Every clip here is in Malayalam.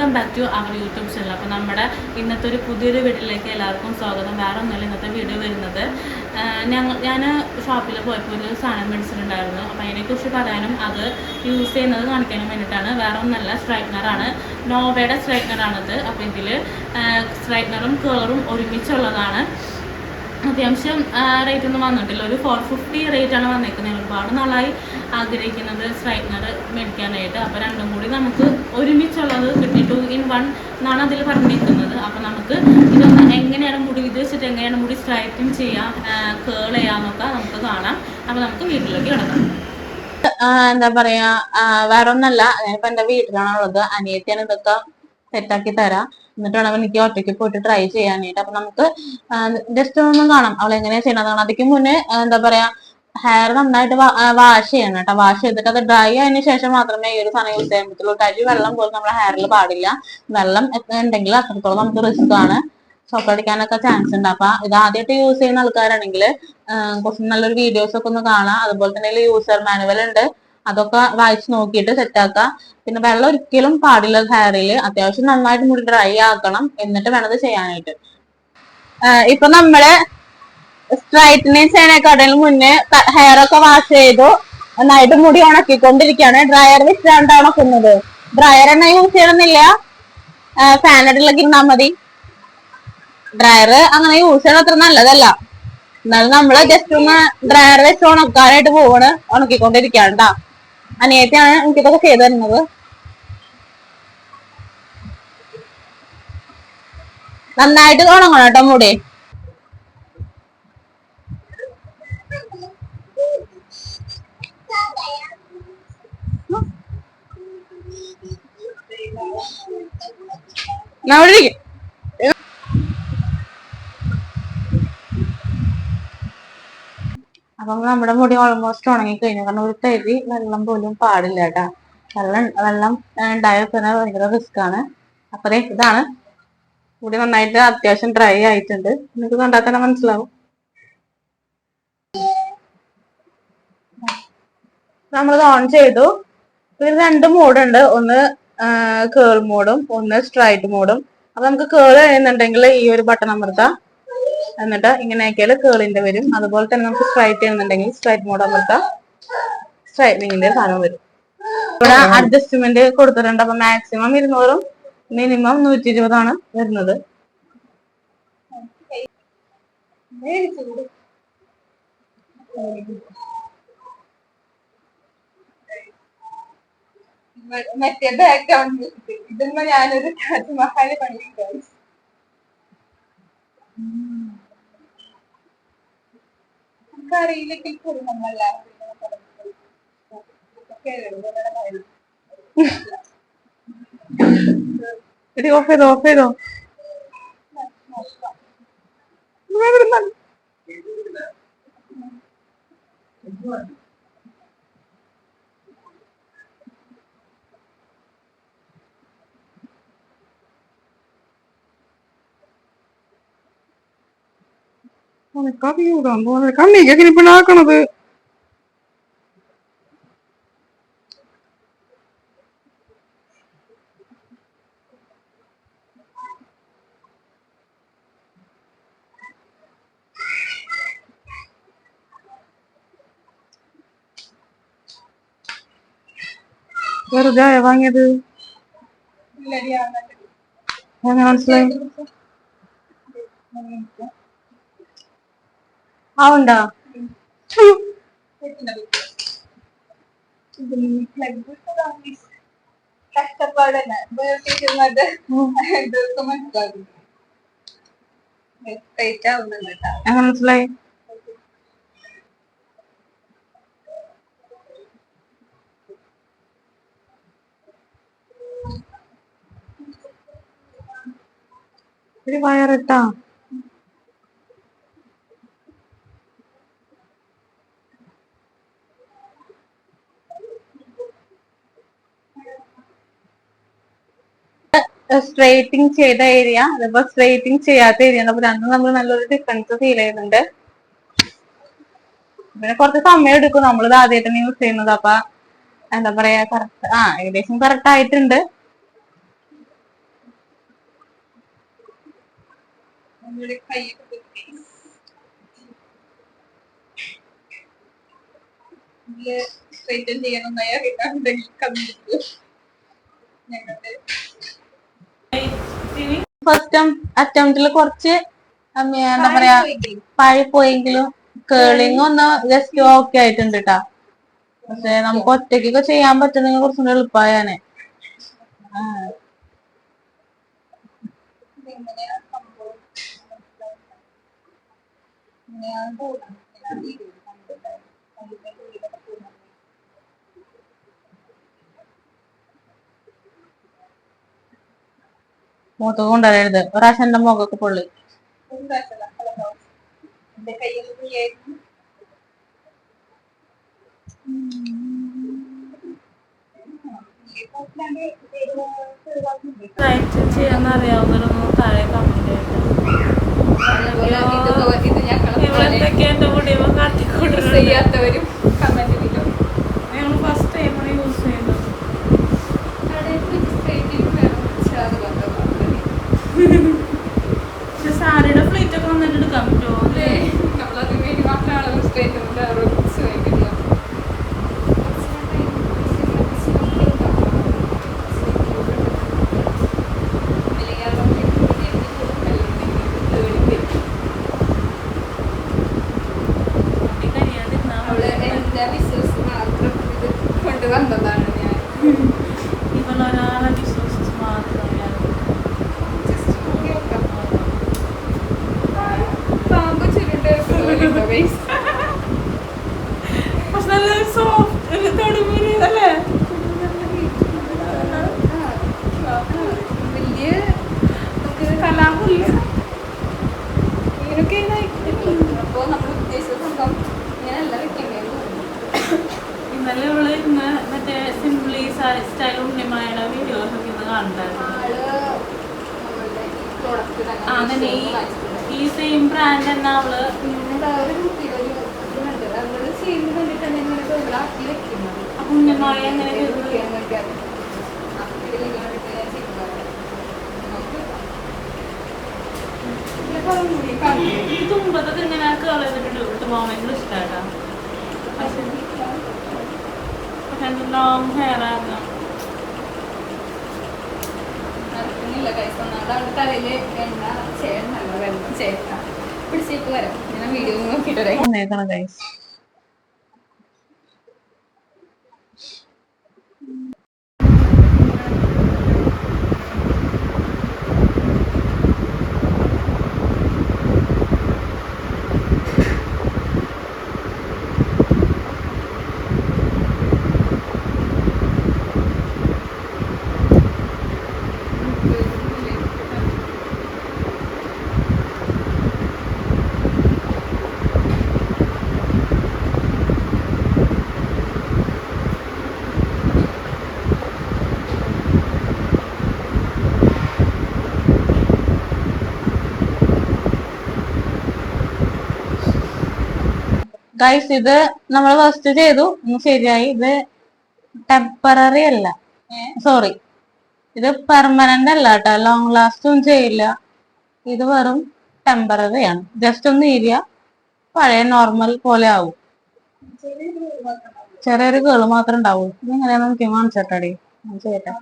Welcome back to our YouTube channel അപ്പോൾ നമ്മുടെ ഇന്നത്തെ ഒരു പുതിയൊരു വീട്ടിലേക്ക് എല്ലാവർക്കും സ്വാഗതം. വേറെ ഒന്നുമില്ല ഇന്നത്തെ വീഡിയോ വരുന്നത്. ഞങ്ങൾ ഞാൻ ഷോപ്പിൽ പോയപ്പോൾ ഒരു സാധനം മേടിച്ചിട്ടുണ്ടായിരുന്നു. അപ്പോൾ അതിനെക്കുറിച്ച് പറയാനും അത് യൂസ് ചെയ്യുന്നത് കാണിക്കാനും വേണ്ടിയിട്ടാണ്. വേറെ ഒന്നല്ല സ്ട്രൈറ്റ്നറാണ് നോവയുടെ സ്ട്രൈറ്റ്നറാണിത് അപ്പോൾ ഇതിൽ സ്ട്രൈറ്റ്നറും കേറും ഒരുമിച്ചുള്ളതാണ്. അത്യാവശ്യം റേറ്റ് ഒന്നും വന്നിട്ടില്ല. ഒരു ഫോർ ഫിഫ്റ്റി റേറ്റാണ് വന്നേക്കുന്നത്. ഒരുപാട് നാളായി ആഗ്രഹിക്കുന്നത് സ്ട്രൈറ്റ്നർ മേടിക്കാനായിട്ട്. അപ്പോൾ രണ്ടും കൂടി നമുക്ക് ഒരുമിച്ചുള്ളത് കിട്ടി ടു ഇൻ വൺ എന്നാണ് അതിൽ പറഞ്ഞിരിക്കുന്നത്. അപ്പോൾ നമുക്ക് ഇതൊന്ന് എങ്ങനെയാണ് മുടി ഇത് വെച്ചിട്ട് എങ്ങനെയാണ് മുടി സ്ട്രൈറ്റൻ ചെയ്യാം കേൾ ചെയ്യാമെന്നൊക്കെ നമുക്ക് കാണാം. അപ്പോൾ നമുക്ക് വീട്ടിലേക്ക് കിടക്കാം. എന്താ പറയാ വേറെ ഒന്നല്ല ഞാനിപ്പോ എന്റെ വീട്ടിലാണുള്ളത്. അനിയത്തിയാണ് ഇതൊക്കെ സെറ്റാക്കി തരാം. എന്നിട്ട് വേണം എനിക്ക് ഒറ്റയ്ക്ക് പോയിട്ട് ട്രൈ ചെയ്യാനായിട്ട്. അപ്പൊ നമുക്ക് ജസ്റ്റ് ഒന്ന് കാണാം. അവൾ എങ്ങനെയാ ചെയ്യണത്. കാണാം അതിക്ക് മുന്നേ എന്താ പറയാ ഹെയർ നന്നായിട്ട് വാഷ് ചെയ്യണം കേട്ടോ. വാഷ് ചെയ്തിട്ട് അത് ഡ്രൈ ആയതിനു ശേഷം മാത്രമേ ഈ ഒരു സാധനം യൂസ് ചെയ്യാൻ പറ്റുള്ളൂ. കരി വെള്ളം പോലും നമ്മുടെ ഹെയറിൽ പാടില്ല. വെള്ളം ഉണ്ടെങ്കിൽ അത്രത്തോളം നമുക്ക് റിസ്ക് ആണ്. ഷോക്കടിക്കാനൊക്കെ ചാൻസ് ഉണ്ട്. അപ്പൊ ഇത് ആദ്യമായിട്ട് യൂസ് ചെയ്യുന്ന ആൾക്കാരാണെങ്കിൽ കുറച്ച് നല്ലൊരു വീഡിയോസ് ഒക്കെ ഒന്ന് കാണാം. അതുപോലെ തന്നെ യൂസർ മാനുവൽ ഉണ്ട്. അതൊക്കെ വായിച്ച് നോക്കിയിട്ട് സെറ്റാക്കുക പിന്നെ വെള്ളം ഒരിക്കലും പാടില്ല ഹെയറിൽ അത്യാവശ്യം നന്നായിട്ട് മുടി ഡ്രൈ ആക്കണം. എന്നിട്ട് വേണത് ചെയ്യാനായിട്ട്. ഇപ്പൊ നമ്മൾ സ്ട്രൈറ്റനിങ് ചെയ്യാനേക്കാട്ടിലും മുന്നേ ഹെയർ ഒക്കെ വാഷ് ചെയ്തു. നന്നായിട്ട് മുടി ഉണക്കിക്കൊണ്ടിരിക്കുകയാണ്. ഡ്രയർ വെച്ചാണ്ട് ഉണക്കുന്നത്. ഡ്രയർ എണ്ണ യൂസ് ചെയ്യണമെന്നില്ല. ഫാനടിലൊക്കെ ഇരുന്നാൽ മതി. ഡ്രയർ അങ്ങനെ യൂസ് ചെയ്യണ അത്ര നല്ലതല്ല. എന്നാലും നമ്മൾ ജസ്റ്റ് ഒന്ന് ഡ്രയർ വെച്ച് ഉണക്കാനായിട്ട് പോവാണ്. ഉണക്കിക്കൊണ്ടിരിക്കുകയാണ് അനിയത്തിയാണ് എനിക്കിതൊക്കെ ചെയ്തു തരുന്നത്. നന്നായിട്ട് ഉണങ്ങണം കേട്ടോ മുടി ഞാൻ ഇവിടെ ഇരിക്കും. അപ്പം നമ്മുടെ മുടി ഓൾമോസ്റ്റ് ഉണങ്ങി കഴിഞ്ഞു കാരണം ഒരു തരി വെള്ളം പോലും പാടില്ല കേട്ടാ. വെള്ളം വെള്ളം ഉണ്ടായ ഭയങ്കര റിസ്ക് ആണ്. അപ്പൊ ഇതാണ്. മുടി നന്നായിട്ട് അത്യാവശ്യം ഡ്രൈ ആയിട്ടുണ്ട്. നിങ്ങൾക്ക് കണ്ടാൽ തന്നെ മനസ്സിലാവും. നമ്മളിത് ഓൺ ചെയ്തു. ഇതിൽ രണ്ട് മൂഡുണ്ട് ഒന്ന് കേൾ മോഡും ഒന്ന് സ്ട്രൈറ്റ് മോഡും അപ്പൊ നമുക്ക് കേൾ ചെയ്യുന്നുണ്ടെങ്കിൽ ഈ ഒരു ബട്ടൺ അമർത്താം. എന്നിട്ട് ഇങ്ങനെ ആക്കിയാൽ കേളിന്റെ വരും. അതുപോലെ തന്നെ നമുക്ക് സ്ട്രൈറ്റ് ചെയ്യുന്നുണ്ടെങ്കിൽ സ്ട്രൈറ്റ് മോഡ് അമർത്താം. സ്ട്രൈറ്റനിങ്ങിന്റെ സാധനം വരും. ഇവിടെ അഡ്ജസ്റ്റ്മെന്റ് കൊടുത്തിട്ടുണ്ട്. അപ്പൊ മാക്സിമം ഇരുന്നൂറും മിനിമം നൂറ്റി ഇരുപതാണ് വരുന്നത്. മറ്റേ ബാക്ക്ഗ്രൗണ്ട് ഇതുമ്പോ ഞാനൊരു താജ്മഹൽ പണിയുണ്ടായി നമുക്കറിയില്ലെങ്കിൽ പോലും നമ്മളെല്ലാവരും എടി ഓഫ് ചെയ്തോ ഓഫ് ചെയ്തോ? കറിയൂടാ കണ്ണിക്ക് ഇപ്പൊ ആക്കണത് വെറുതെ വാങ്ങിയത്? മനസ്സിലായി? അയ്യോ കഷ്ടപ്പാടല്ല ഇതൊക്കെ മനസ്സിലാകും മനസ്സിലായി. ഒരു വയറിട്ടാ. സ്ട്രേറ്റിംഗ് ചെയ്ത ഏരിയ അതിപ്പോ സ്ട്രേറ്റിംഗ് ചെയ്യാത്ത ഏരിയ അപ്പൊ രണ്ടും നമ്മൾ നല്ലൊരു ഡിഫറൻസ് ഫീൽ ചെയ്യുന്നുണ്ട്. പിന്നെ കുറച്ച് സമയം എടുക്കും നമ്മളിത് ആദ്യമായിട്ടാണ് യൂസ് ചെയ്യുന്നത്. അപ്പൊ എന്താ പറയാ കറക്റ്റ് ആ ഏകദേശം കറക്റ്റ് ആയിട്ടുണ്ട്. ചെയ്യണം ചെയ്യണമെന്നായ കമ്മ്യൂണിറ്റി ഞങ്ങളുടെ അറ്റംപ്റ്റിൽ കുറച്ച് എന്താ പറയാ പഴി പോയെങ്കിലും കേളിങ് ഒന്ന് ജസ്റ്റ് ഓക്കെ ആയിട്ടുണ്ട് കേട്ടാ പക്ഷെ നമുക്ക് ഒറ്റയ്ക്കൊക്കെ ചെയ്യാൻ പറ്റുന്നെങ്കിൽ കുറച്ചും എളുപ്പമായാണ് എളുപ്പമായാനെ ആ, മുഖത്ത് കൊണ്ടുവരരുത്. ഒരു പ്രാവശ്യം എന്റെ മുഖമൊക്കെ പൊള്ളി. ഒരു പ്രാവശ്യമല്ല, പല പ്രാവശ്യം. എന്റെ കയ്യൊക്കെ ഫ്രീയായിരുന്നു റൈറ്റ് ചെയ്യാന്ന് താഴെ കമന്റ് ഇവളെന്തൊക്കെ എന്റെ കാട്ടിക്കൊണ്ടിരുന്നത്? ചെയ്യാത്തവരും കമന്റ് ഇടും ഞങ്ങൾ ഫസ്റ്റ് ടൈമാണ് യൂസ് ചെയ്യുന്നത് പക്ഷെ സാരിയുടെ ഫ്ലീറ്റ് ഒക്കെ നന്നായിട്ട് എടുക്കാൻ പറ്റുമോ അല്ലേ മുടി കരിയാതിരുന്നാ മതി. കൊണ്ടുവന്നതാണ് ഞാൻ ഇവളൊരാളെ വിശ്വസിച്ച് മാത്രം ഞാൻ ജസ്റ്റ് നോക്കി നോക്കാം പാമ്പ് ഗൈസ് പക്ഷെ നല്ല സോഫ്റ്റ് തൊടുമുറി അല്ലേ? വലിയ നമുക്ക് കലാമില്ല ഇങ്ങനൊക്കെ അപ്പോൾ നമ്മൾ ഉദ്ദേശിച്ച സംഭവം ഇങ്ങനെയല്ല വെക്കേണ്ടത്. ഇന്നലെ അവൾ ഇന്ന് മറ്റേ സിംപ്ലി സ്റ്റൈൽ ഉണ്ണിമായുടെ വീഡിയോസ് ഒക്കെ ഇന്ന് കണ്ടായിരുന്നു ആ അങ്ങനെ ഈ ഈ സെയിം ബ്രാൻഡ് തന്നെ അവൾ? ഉണ്ണിമായ എങ്ങനെ? ഈ തുമ്പത്തൊക്കെ ഇങ്ങനെ കേൾ ചെയ്തിട്ടുണ്ട് പോകാൻ ഭയങ്കര ഇഷ്ടമായിട്ടാ പക്ഷെ ലോങ് ഹെയർ ആയിരുന്നു തലയിൽ എണ്ണ ചേട്ടനല്ല വെള്ളം ചേട്ട പിടിച്ചിട്ട് വരാം. ഞാൻ വീഡിയോ നോക്കിയിട്ട് ഗൈസ് ഇത് നമ്മൾ ഫസ്റ്റ് ചെയ്തു. ഒന്ന് ശരിയായി. ഇത് ടെമ്പററി അല്ല. സോറി ഇത് പെർമനന്റ് അല്ല കേട്ടോ. ലോങ് ലാസ്റ്റും ചെയ്യില്ല. ഇത് വെറും ടെമ്പററി ആണ്. ജസ്റ്റ് ഒന്ന് ഏരിയ പഴയ നോർമൽ പോലെ ആവും. ചെറിയൊരു കേൾ മാത്രമേ ഉണ്ടാവുള്ളൂ. ഇത് എങ്ങനെയാണെന്ന് എനിക്ക് കാണിച്ചേട്ടാടി ചെയ്യട്ടെ.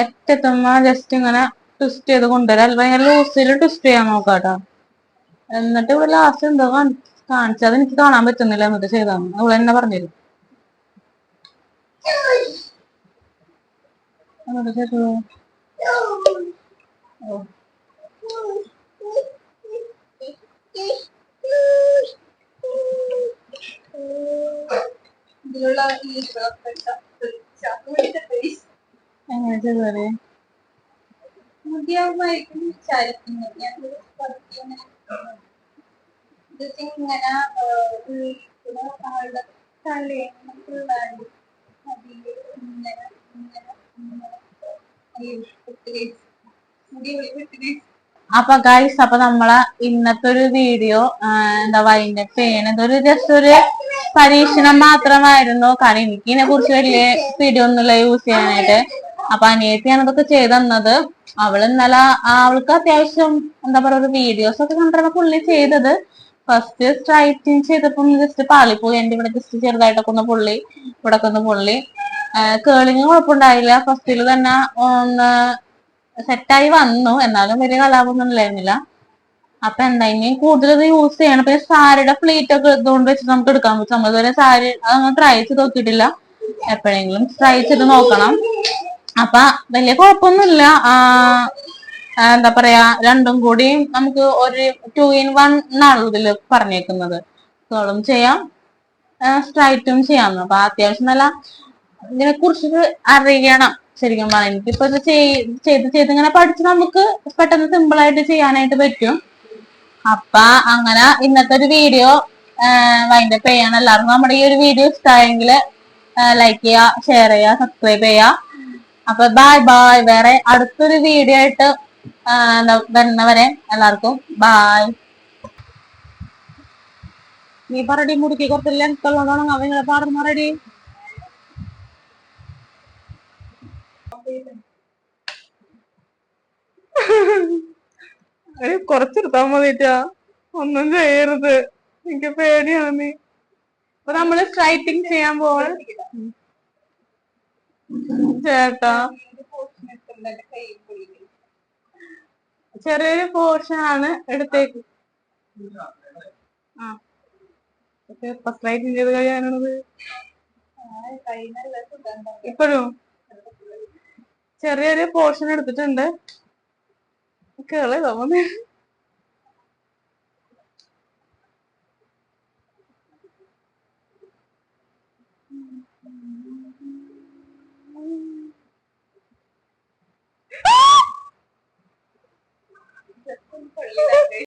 എട്ടെത്തുമ്പോ ജസ്റ്റ് ഇങ്ങനെ ട്വിസ്റ്റ് ചെയ്ത് കൊണ്ടുവരാം. അല്ല ഭയങ്കര ലൂസിൽ ട്വിസ്റ്റ് ചെയ്യാൻ നോക്കാട്ടോ. എന്നിട്ട് ഇവിടെ ലാസ്റ്റ് എന്തോ കാണിച്ചു കാണിച്ചത് എനിക്ക് കാണാൻ പറ്റുന്നില്ല. എന്നിട്ട് ചെയ്താന്ന് അവൾ തന്നെ പറഞ്ഞിരുന്നു ഈ ചെയ്തു അപ്പൊ ഗൈസ് അപ്പൊ നമ്മളെ ഇന്നത്തെ ഒരു വീഡിയോ എന്താ വൈൻഡപ്പ് ചെയ്യണത് ഒരു ജസ്റ്റ് ഒരു പരീക്ഷണം മാത്രമായിരുന്നു. കാരണം എനിക്ക് ഇതിനെ കുറിച്ച് വലിയ വീഡിയോ ഒന്നുമില്ല യൂസ് ചെയ്യാനായിട്ട്. അപ്പൊ അനിയത്തിയാണ് ഇതൊക്കെ ചെയ്തു തന്നത്. അവൾ ഇന്നലെ അവൾക്ക് അത്യാവശ്യം എന്താ പറയുക വീഡിയോസ് ഒക്കെ കണ്ടിട്ടാണ് പുള്ളി ചെയ്തത്. ഫസ്റ്റ് സ്ട്രൈറ്റിങ് ചെയ്തപ്പം ജസ്റ്റ് പാളിപ്പോയി. എന്റെ ഇവിടെ ജസ്റ്റ് ചെറുതായിട്ടൊക്കെ ഒന്ന് പുള്ളി ഇവിടെ ഒക്കെ ഒന്ന് പുള്ളി. കേളിങ് കുഴപ്പമുണ്ടായില്ല. ഫസ്റ്റിൽ തന്നെ ഒന്ന് സെറ്റായി വന്നു. എന്നാലും വലിയ കലാപൊന്നും ഉണ്ടായിരുന്നില്ല അപ്പൊ എന്താ ഇനി കൂടുതൽ യൂസ് ചെയ്യണം. പിന്നെ സാരിയുടെ പ്ലേറ്റ് ഒക്കെ ഇതുകൊണ്ട് വെച്ചിട്ട് നമുക്ക് എടുക്കാൻ പറ്റും. നമ്മൾ ഇതുവരെ സാരി അതൊന്നും ട്രൈ ചെയ്ത് നോക്കിയിട്ടില്ല. എപ്പോഴെങ്കിലും ട്രൈ ചെയ്ത് നോക്കണം. അപ്പൊ വലിയ കുഴപ്പമൊന്നുമില്ല. എന്താ പറയാ രണ്ടും കൂടി നമുക്ക് ഒരു ടു ഇൻ വൺ എന്നാണ് ഇതിൽ പറഞ്ഞേക്കുന്നത്. കേളും ചെയ്യാം. സ്ട്രൈറ്റും ചെയ്യാം. അപ്പൊ അത്യാവശ്യം നല്ല ഇതിനെ കുറിച്ച് അറിയണം. ശരിക്കും പറഞ്ഞാൽ എനിക്കിപ്പോ ഇത് ചെയ്- ചെയ്ത് ചെയ്ത് ഇങ്ങനെ പഠിച്ച് നമുക്ക് പെട്ടെന്ന് സിമ്പിൾ ആയിട്ട് ചെയ്യാനായിട്ട് പറ്റും. അപ്പൊ അങ്ങനെ ഇന്നത്തെ ഒരു വീഡിയോ വൈൻഡ് അപ്പ് ചെയ്യാണ് എല്ലാവർക്കും നമ്മുടെ ഈ ഒരു വീഡിയോ ഇഷ്ടമായെങ്കിൽ ലൈക്ക് ചെയ്യുക ഷെയർ ചെയ്യുക സബ്സ്ക്രൈബ് ചെയ്യുക അപ്പൊ ബൈ ബൈ വേറെ അടുത്തൊരു വീഡിയോ ആയിട്ട് വരുന്നവരെ എല്ലാവർക്കും ബൈ നീ പറടി മുടുക്കി കുറച്ച് ലെങ്ത് ഉള്ളതാണ്? അവങ്ങളെ പാടുന്ന റെഡി കുറച്ചെടുത്താ മതിട്ടാ ഒന്നും ചെയ്യരുത്. എനിക്ക് പേടിയാണ് നീ. അപ്പൊ നമ്മൾ സ്ട്രൈറ്റിങ് ചെയ്യാൻ പോവാ. ചേട്ടാ. ചെറിയൊരു പോർഷൻ ആണ് എടുത്തേക്ക്. ആ. ചെയ്ത് കഴിയാനുള്ളത് ഇപ്പോഴും. ചെറിയൊരു പോർഷൻ എടുത്തിട്ടുണ്ട്. 그럴래 너무네.